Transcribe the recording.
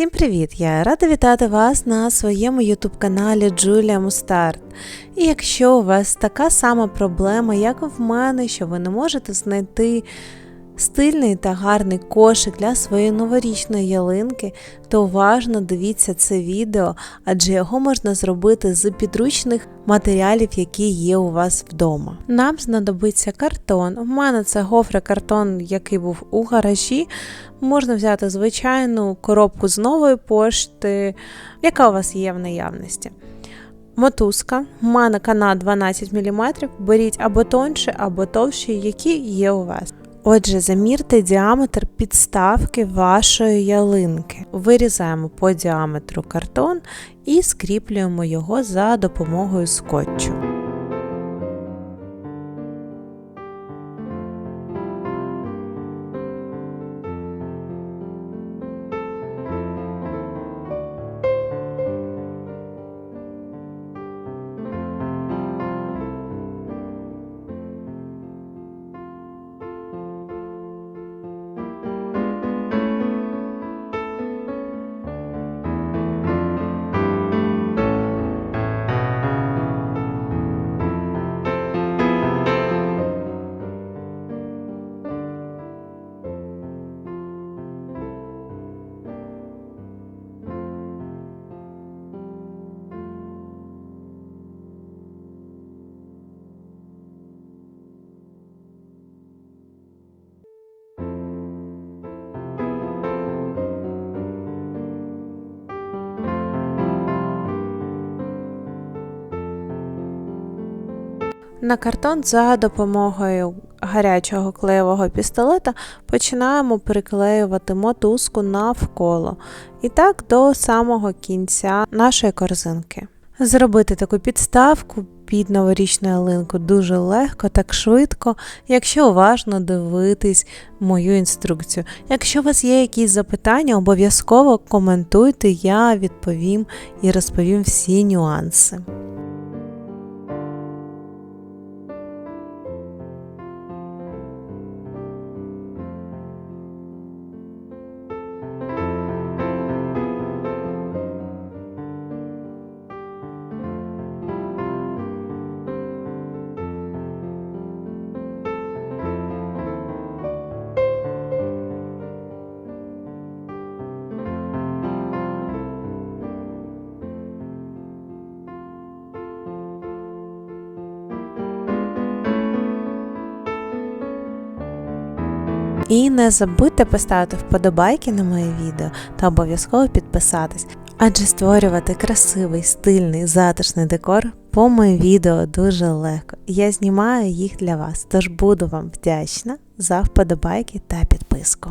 Всім привіт! Я рада вітати вас на своєму ютуб каналі Джулія Мустарт. І якщо у вас така сама проблема, як в мене, що ви не можете знайти стильний та гарний кошик для своєї новорічної ялинки, то уважно дивіться це відео, адже його можна зробити з підручних матеріалів, які є у вас вдома. Нам знадобиться картон. У мене це гофрокартон, який був у гаражі. Можна взяти звичайну коробку з нової пошти, яка у вас є в наявності. Мотузка, в мене канат 12 мм, беріть або тонше, або товщі, які є у вас. Отже, замірте діаметр підставки вашої ялинки. Вирізаємо по діаметру картон і скріплюємо його за допомогою скотчу. На картон за допомогою гарячого клеєвого пістолета починаємо приклеювати мотузку навколо і так до самого кінця нашої корзинки. Зробити таку підставку під новорічну ялинку дуже легко, так швидко, якщо уважно дивитись мою інструкцію. Якщо у вас є якісь запитання, обов'язково коментуйте, я відповім і розповім всі нюанси. І не забудьте поставити вподобайки на моє відео та обов'язково підписатись, адже створювати красивий, стильний, затишний декор по моїм відео дуже легко. Я знімаю їх для вас, тож буду вам вдячна за вподобайки та підписку.